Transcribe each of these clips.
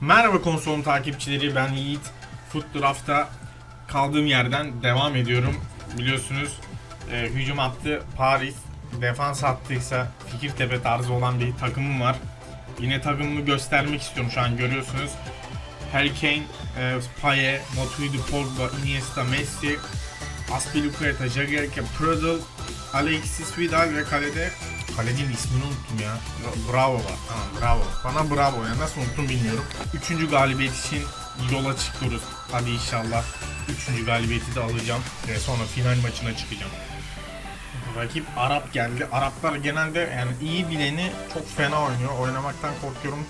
Merhaba konsolum takipçileri ben Yiğit. Foot Draft'ta kaldığım yerden devam ediyorum. Biliyorsunuz e, hücum attı Paris, defans attıysa Fikirtepe tarzı olan bir takımım var. Yine takımımı göstermek istiyorum şu an görüyorsunuz. Harry Kane, e, Paye, Matuidi, Pogba, Iniesta, Messi, Aspilicueta, Jagielka, Prödel, Alexis Vidal ve kalede Kalenin ismini unuttum ya. Bravo var. Tamam bravo. Bana bravo ya. Nasıl unuttum bilmiyorum. Üçüncü galibiyet için yola çıkıyoruz. Hadi inşallah. Üçüncü galibiyeti de alacağım. Ve sonra final maçına çıkacağım. Rakip Arap geldi. Araplar genelde yani iyi bileni çok fena oynuyor. Oynamaktan korkuyorum.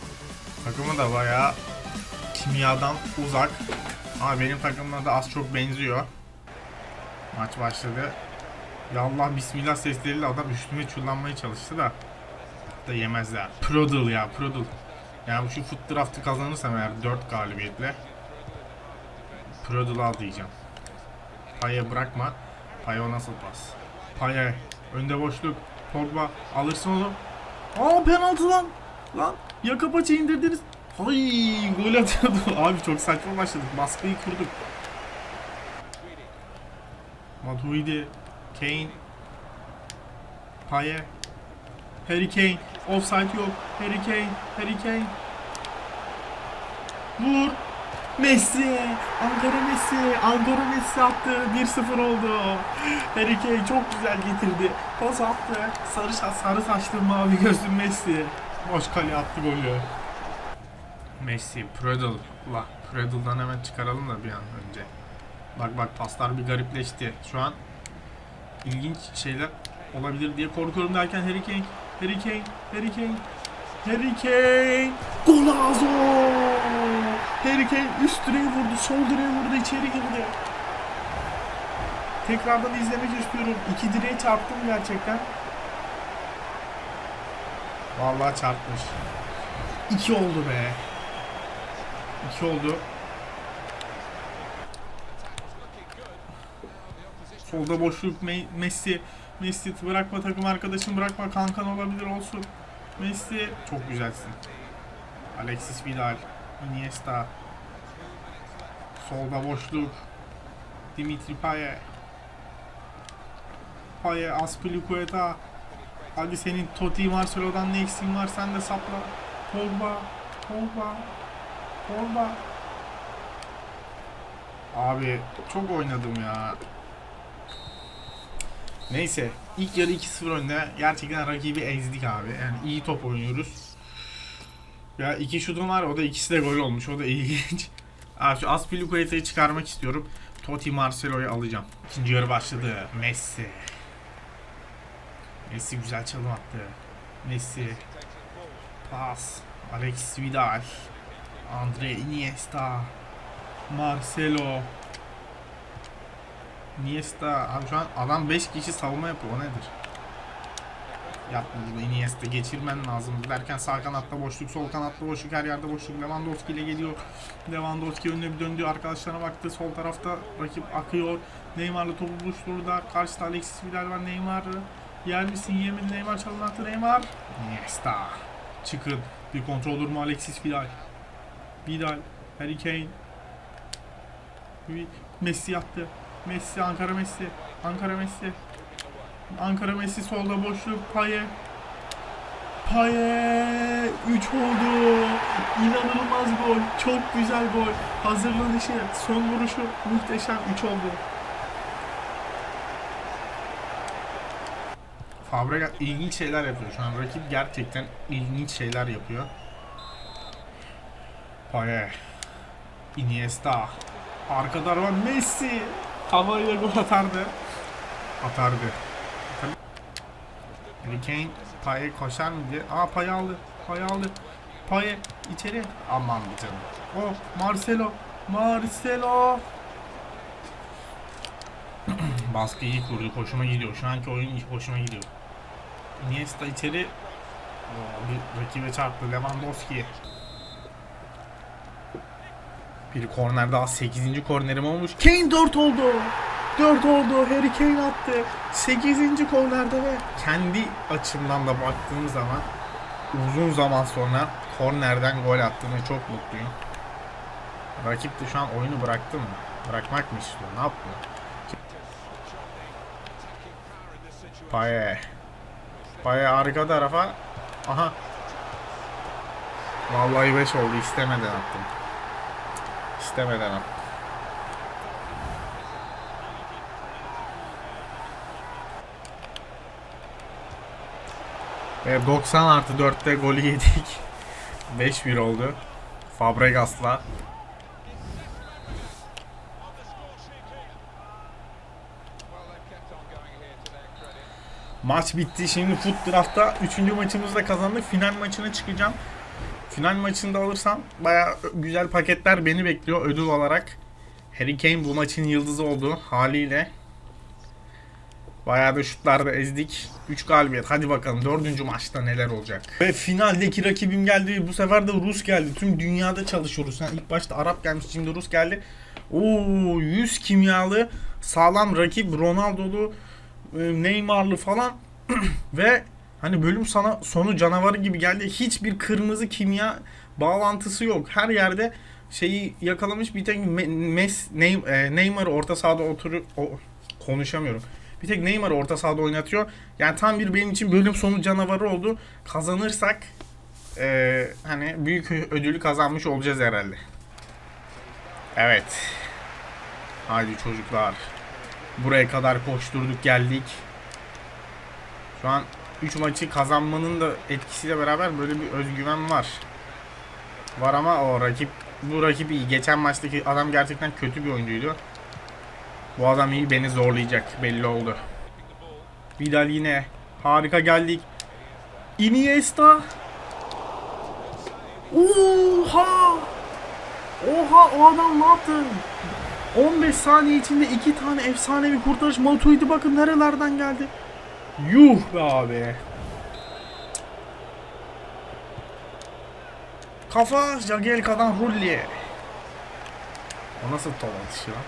Takımı da bayağı kimyadan uzak. Ama benim takımla da az çok benziyor. Maç başladı. Ya Allah bismillah sesleriyle adam üstüme çullanmaya çalıştı da da yemezler. Prodel ya Prodel. Yani şu foot draft'ı kazanırsam eğer 4 galibiyetle Prodel al diyeceğim. Paya bırakma. Paya nasıl pas? Paya önde boşluk. Pogba alırsın onu. Aa penaltı lan. Lan yaka paça indirdiniz. Hay gol atıyordu. Abi çok saçma başladık. Baskıyı kurduk. Matuidi, Kane, Paye, Harry Kane, offside yok. Harry Kane, Harry Kane. Vur. Messi, Ankara Messi, Ankara Messi attı. 1-0 oldu. Harry Kane çok güzel getirdi. Pas attı. Sarı, sarı saçlı mavi gözlü Messi. Boş kale attı golü. Messi, Prödel. Allah, Prödel'dan hemen çıkaralım da bir an önce. Bak bak paslar bir garipleşti. Şu an ilginç şeyler olabilir diye korkuyorum derken Harry Kane, Harry Kane, Harry Kane, Harry Kane, golazo! Harry Kane üst direğe vurdu, sol direğe vurdu, içeri girdi. Tekrardan izlemek istiyorum. İki direğe çarptım gerçekten. Vallahi çarpmış. İki oldu be. İki oldu. Solda boşluk Me- Messi. Messi bırakma takım arkadaşım bırakma kankan olabilir olsun. Messi çok güzelsin. Alexis Vidal, Iniesta. Solda boşluk. Dimitri Paye. Paye, Aspilicueta. Hadi senin Totti Marcelo'dan ne eksiğin var sen de sapla. Pogba, Pogba, Pogba. Abi çok oynadım ya. Neyse ilk yarı 2-0 önde gerçekten rakibi ezdik abi. Yani iyi top oynuyoruz. Ya iki şutum var o da ikisi de gol olmuş o da ilginç. Abi şu Aspilicueta'yı çıkarmak istiyorum. Totti Marcelo'yu alacağım. İkinci yarı başladı. Messi. Messi güzel çalım attı. Messi. Pas. Alex Vidal. Andre Iniesta. Marcelo. Iniesta abi şu an adam 5 kişi savunma yapıyor o nedir? Yapma bunu Iniesta geçirmen lazım derken sağ kanatta boşluk sol kanatta boşluk her yerde boşluk. Lewandowski ile geliyor. Lewandowski önüne bir döndü arkadaşlarına baktı. Sol tarafta rakip akıyor. Neymar'la topu buluşturdu karşıda Alexis Vidal var Neymar yer misin yemin Neymar çalın attı Neymar. Iniesta. Çıkın. Bir kontrol durumu Alexis Vidal? Vidal Harry Kane. Messi yaptı Messi, Ankara Messi. Ankara Messi. Ankara Messi solda boşluk. Paye. Paye. 3 oldu. İnanılmaz gol. Çok güzel gol. Hazırlanışı, son vuruşu muhteşem 3 oldu. Fabregas ilginç şeyler yapıyor şu an. Rakip gerçekten ilginç şeyler yapıyor. Paye. Iniesta. Arkada var Messi. Havayla gol atardı. Atardı. Harry Kane Paye koşar mı diye. Aa Paye aldı. Paye aldı. Paye içeri. Aman bir canım. Oh Marcelo. Marcelo. Baskı kurdu. Hoşuma gidiyor. Şu anki oyun hoşuma gidiyor. Iniesta içeri. Oo, bir rakibe çarptı. Lewandowski. Bir korner daha 8. kornerim olmuş. Kane 4 oldu. 4 oldu. Harry Kane attı. 8. kornerde ve kendi açımdan da baktığım zaman uzun zaman sonra kornerden gol attığına çok mutluyum. Rakip de şu an oyunu bıraktı mı? Bırakmak mı istiyor? Ne yapıyor? Paye. Paye arka tarafa. Aha. Vallahi 5 oldu. istemeden attım. İstemeden attım. Ve 90 artı 4'te golü yedik. 5-1 oldu. Fabregas'la. Maç bitti. Şimdi Foot Draft'ta 3. maçımızda kazandık. Final maçına çıkacağım. Final maçında alırsam baya güzel paketler beni bekliyor ödül olarak. Harry Kane bu maçın yıldızı oldu haliyle. Bayağı da şutlarda ezdik. 3 galibiyet. Hadi bakalım 4. maçta neler olacak. Ve finaldeki rakibim geldi. Bu sefer de Rus geldi. Tüm dünyada çalışıyoruz. Yani ilk başta Arap gelmiş şimdi Rus geldi. Oo 100 kimyalı sağlam rakip Ronaldo'lu e, Neymar'lı falan ve hani bölüm sana sonu canavarı gibi geldi. Hiçbir kırmızı kimya bağlantısı yok. Her yerde şeyi yakalamış bir tek Me- Mes e, Neymar orta sahada oturup o, konuşamıyorum. Bir tek Neymar orta sahada oynatıyor. Yani tam bir benim için bölüm sonu canavarı oldu. Kazanırsak e, hani büyük ödülü kazanmış olacağız herhalde. Evet. Haydi çocuklar. Buraya kadar koşturduk geldik. Şu an 3 maçı kazanmanın da etkisiyle beraber böyle bir özgüven var. Var ama o rakip bu rakip iyi. Geçen maçtaki adam gerçekten kötü bir oyuncuydu. Bu adam iyi beni zorlayacak belli oldu. Vidal yine harika geldik. Iniesta. Oha! Oha o adam ne yaptı? 15 saniye içinde iki tane efsane bir kurtarış. Matuidi bakın nerelerden geldi. Yuh be abi. Kafa Jagielka'dan Rulli. O nasıl top atışı lan?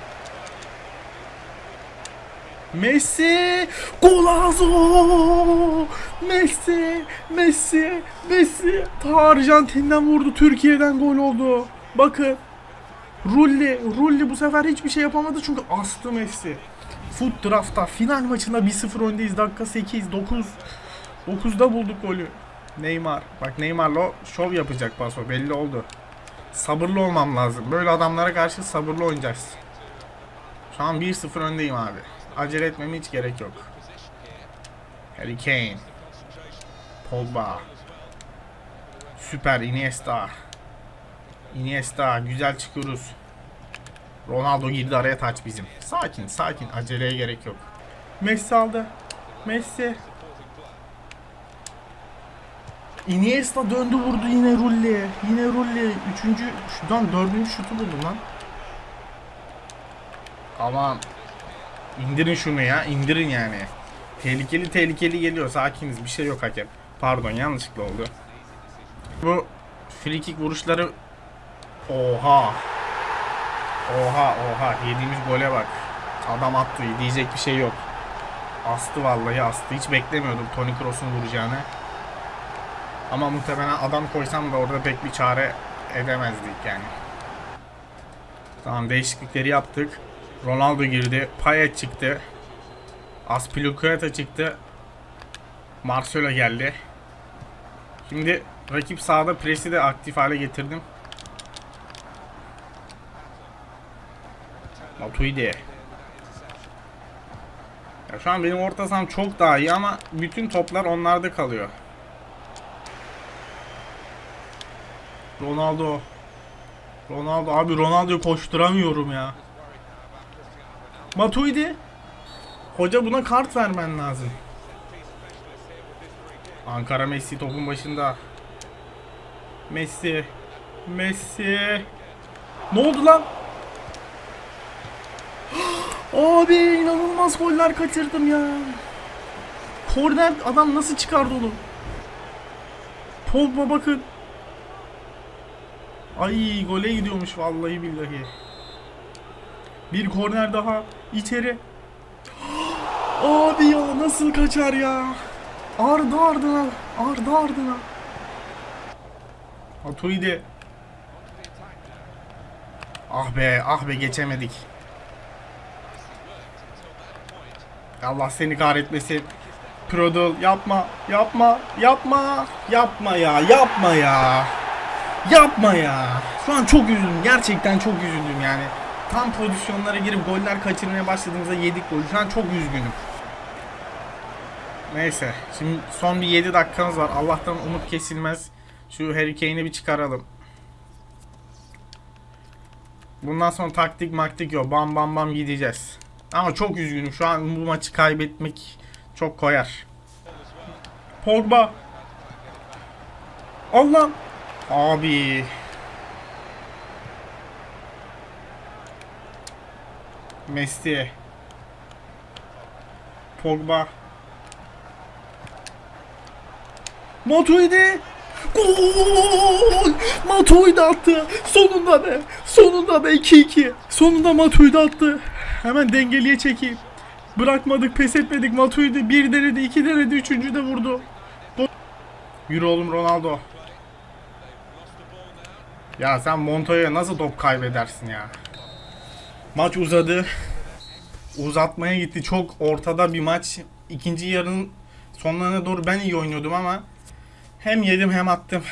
Messi! Golazo! Messi! Messi! Messi! Ta Arjantin'den vurdu. Türkiye'den gol oldu. Bakın. Rulli, Rulli bu sefer hiçbir şey yapamadı çünkü astı Messi. Foot Draft'ta final maçında 1-0 öndeyiz. Dakika 8, 9. 9'da bulduk golü. Neymar. Bak Neymar'la şov yapacak paso belli oldu. Sabırlı olmam lazım. Böyle adamlara karşı sabırlı oynayacağız. Şu an 1-0 öndeyim abi. Acele etmeme hiç gerek yok. Harry Kane. Pogba. Süper Iniesta. Iniesta güzel çıkıyoruz. Ronaldo girdi araya taç bizim. Sakin sakin aceleye gerek yok. Messi aldı. Messi. Iniesta döndü vurdu yine Rulli. Yine Rulli. Üçüncü, şuradan dördüncü şutu buldum lan. Aman. İndirin şunu ya. indirin yani. Tehlikeli tehlikeli geliyor. Sakiniz. Bir şey yok hakem. Pardon yanlışlıkla oldu. Bu free kick vuruşları Oha. Oha oha yediğimiz gole bak. Adam attı diyecek bir şey yok. Astı vallahi astı. Hiç beklemiyordum Toni Kroos'un vuracağını. Ama muhtemelen adam koysam da orada pek bir çare edemezdik yani. Tamam değişiklikleri yaptık. Ronaldo girdi. Payet çıktı. Aspilicueta çıktı. Marcelo geldi. Şimdi rakip sahada presi de aktif hale getirdim. Matuidi. Ya şu an benim orta saham çok daha iyi ama bütün toplar onlarda kalıyor. Ronaldo. Ronaldo abi Ronaldo koşturamıyorum ya. Matuidi. Hoca buna kart vermen lazım. Ankara Messi topun başında. Messi. Messi. Ne oldu lan? Abi inanılmaz goller kaçırdım ya. Korner adam nasıl çıkardı onu? Pogba bakın. Ay gole gidiyormuş vallahi billahi. Bir korner daha içeri. Abi ya nasıl kaçar ya? Ardı ardına, ardı ardına. Matuidi. Ah be ah be geçemedik. Allah seni kahretmesin. Prodol yapma yapma yapma yapma ya yapma ya. Yapma ya. Şu an çok üzüldüm. Gerçekten çok üzüldüm yani. Tam pozisyonlara girip goller kaçırmaya başladığımızda yedik golü. Şu an çok üzgünüm. Neyse. Şimdi son bir 7 dakikamız var. Allah'tan umut kesilmez. Şu Harry Kane'i bir çıkaralım. Bundan sonra taktik maktik yok. Bam bam bam gideceğiz. Ama çok üzgünüm. Şu an bu maçı kaybetmek çok koyar. Pogba. Allah. Abi. Messi. Pogba. Matuidi. Gol! Matuidi attı. Sonunda be. Sonunda be 2-2. Sonunda Matuidi attı. Hemen dengeliye çekeyim. Bırakmadık, pes etmedik. Matuidi bir denedi, iki denedi, üçüncü de vurdu. Yürü oğlum Ronaldo. Ya sen Montoya'ya nasıl top kaybedersin ya? Maç uzadı. Uzatmaya gitti. Çok ortada bir maç. İkinci yarının sonlarına doğru ben iyi oynuyordum ama hem yedim hem attım.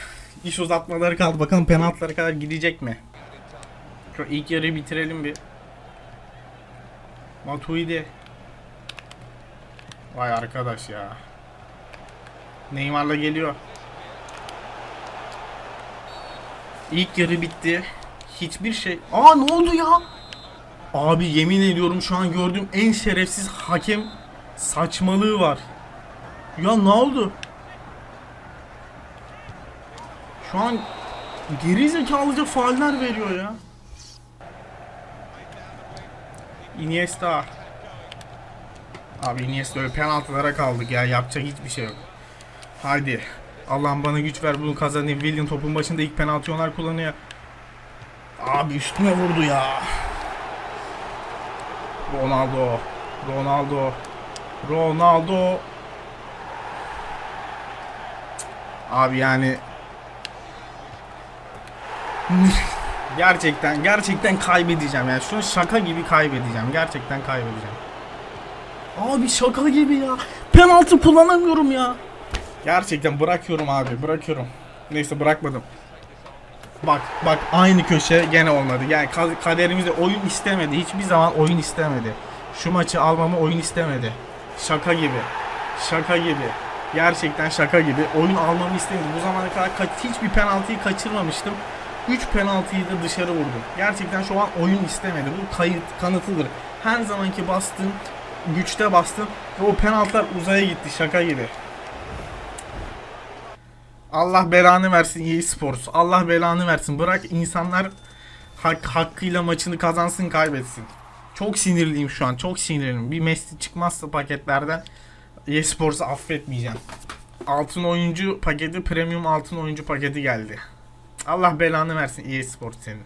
İş uzatmaları kaldı. Bakalım penaltılara kadar gidecek mi? Şu ilk yarıyı bitirelim bir. Matuidi. Vay arkadaş ya. Neymar'la geliyor. İlk yarı bitti. Hiçbir şey... Aa ne oldu ya? Abi yemin ediyorum şu an gördüğüm en şerefsiz hakem saçmalığı var. Ya ne oldu? Şu an geri zekalıca fauller veriyor ya. Iniesta. Abi Iniesta öyle penaltılara kaldık ya. Yapacak hiçbir şey yok. Haydi. Allah'ım bana güç ver bunu kazanayım. William topun başında ilk penaltı onlar kullanıyor. Abi üstüme vurdu ya. Ronaldo. Ronaldo. Ronaldo. Abi yani gerçekten gerçekten kaybedeceğim. Yani şunu şaka gibi kaybedeceğim. Gerçekten kaybedeceğim. Abi şaka gibi ya. Penaltı kullanamıyorum ya. Gerçekten bırakıyorum abi bırakıyorum. Neyse bırakmadım. Bak bak aynı köşe gene olmadı. Yani ka- kaderimizde oyun istemedi. Hiçbir zaman oyun istemedi. Şu maçı almamı oyun istemedi. Şaka gibi şaka gibi. Gerçekten şaka gibi. Oyun almamı istemedi. Bu zamana kadar ka- hiçbir penaltıyı kaçırmamıştım 3 penaltıyı da dışarı vurdu. Gerçekten şu an oyun istemedi. Bu kayıt kanıtıdır. Her zamanki bastığım güçte bastım ve o penaltılar uzaya gitti şaka gibi. Allah belanı versin EA Sports. Allah belanı versin. Bırak insanlar hak, hakkıyla maçını kazansın kaybetsin. Çok sinirliyim şu an. Çok sinirliyim. Bir Messi çıkmazsa paketlerden EA Sports'u affetmeyeceğim. Altın oyuncu paketi, premium altın oyuncu paketi geldi. Allah belanı versin EA Sports senin.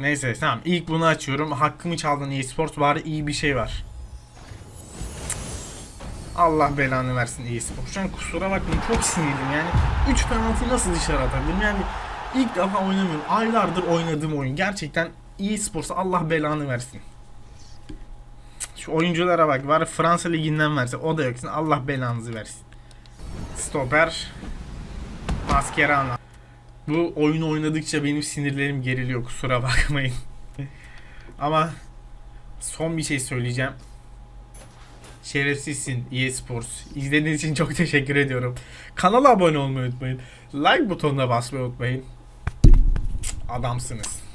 Neyse tamam ilk bunu açıyorum. Hakkımı çaldın EA Sports bari iyi bir şey var. Allah belanı versin EA Sports. Şu an kusura bakmayın çok sinirliyim yani. 3 penaltıyı nasıl dışarı atabilirim yani. ilk defa oynamıyorum. Aylardır oynadığım oyun. Gerçekten EA Sports'a Allah belanı versin. Şu oyunculara bak. Var Fransa liginden verse o da yok. Allah belanızı versin. Stoper. Mascherano. Bu oyunu oynadıkça benim sinirlerim geriliyor kusura bakmayın. Ama son bir şey söyleyeceğim. Şerefsizsin EA Sports. İzlediğiniz için çok teşekkür ediyorum. Kanala abone olmayı unutmayın. Like butonuna basmayı unutmayın. Adamsınız.